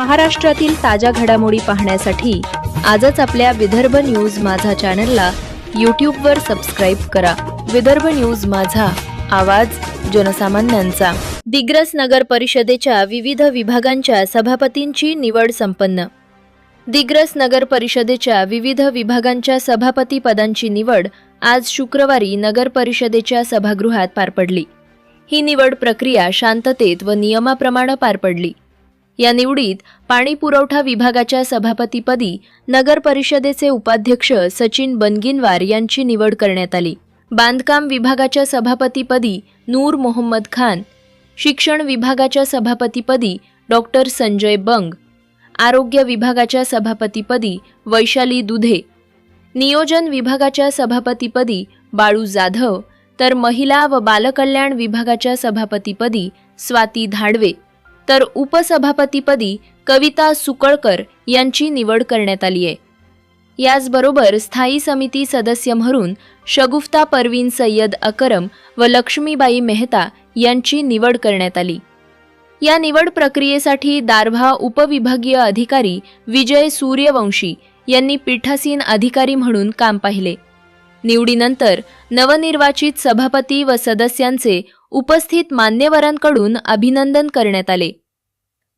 महाराष्ट्रातील ताज्या घडामोडी पाहण्यासाठी आजच आपल्या विदर्भ न्यूज माझा चॅनलला यूट्यूबवर सबस्क्राईब करा. विदर्भ न्यूज माझा आवाज जनसामान्यांचा. दिग्रस नगर परिषदेच्या विविध विभागांच्या सभापतींची निवड संपन्न. दिग्रस नगर परिषदेच्या विविध विभागांच्या सभापती पदांची निवड आज शुक्रवारी नगर परिषदेच्या सभागृहात पार पडली. ही निवड प्रक्रिया शांततेत व नियमाप्रमाणे पार पडली. या निवडीत पाणी पुरवठा विभागाच्या सभापतीपदी नगर परिषदेचे उपाध्यक्ष सचिन बनगिनवार यांची निवड करण्यात आली. बांधकाम विभागाच्या सभापतीपदी नूर मोहम्मद खान शिक्षण विभागाच्या सभापतीपदी डॉक्टर संजय बंग आरोग्य विभागाच्या सभापतीपदी वैशाली दुधे नियोजन विभागाच्या सभापतीपदी बाळू जाधव तर महिला व बालकल्याण विभागाच्या सभापतीपदी स्वाती धाडवे. तर उपसभापतीपदी कविता सुकळकर यांची निवड करण्यात आली आहे. याचबरोबर स्थायी समिती सदस्य म्हणून शगुफ्ता परवीन सय्यद अकरम व लक्ष्मीबाई मेहता यांची निवड करण्यात आली. या निवड प्रक्रियेसाठी दारव्हा उपविभागीय अधिकारी विजय सूर्यवंशी यांनी पीठासीन अधिकारी म्हणून काम पाहिले. निवडीनंतर नवनिर्वाचित सभापती व सदस्यांचे उपस्थित मान्यवरांकडून अभिनंदन करण्यात आले.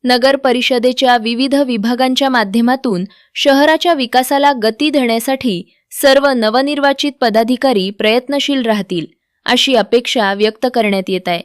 नगर परिषदेच्या विविध विभागांच्या माध्यमातून शहराच्या विकासाला गती देण्यासाठी सर्व नवनिर्वाचित पदाधिकारी प्रयत्नशील राहतील अशी अपेक्षा व्यक्त करण्यात येत आहे.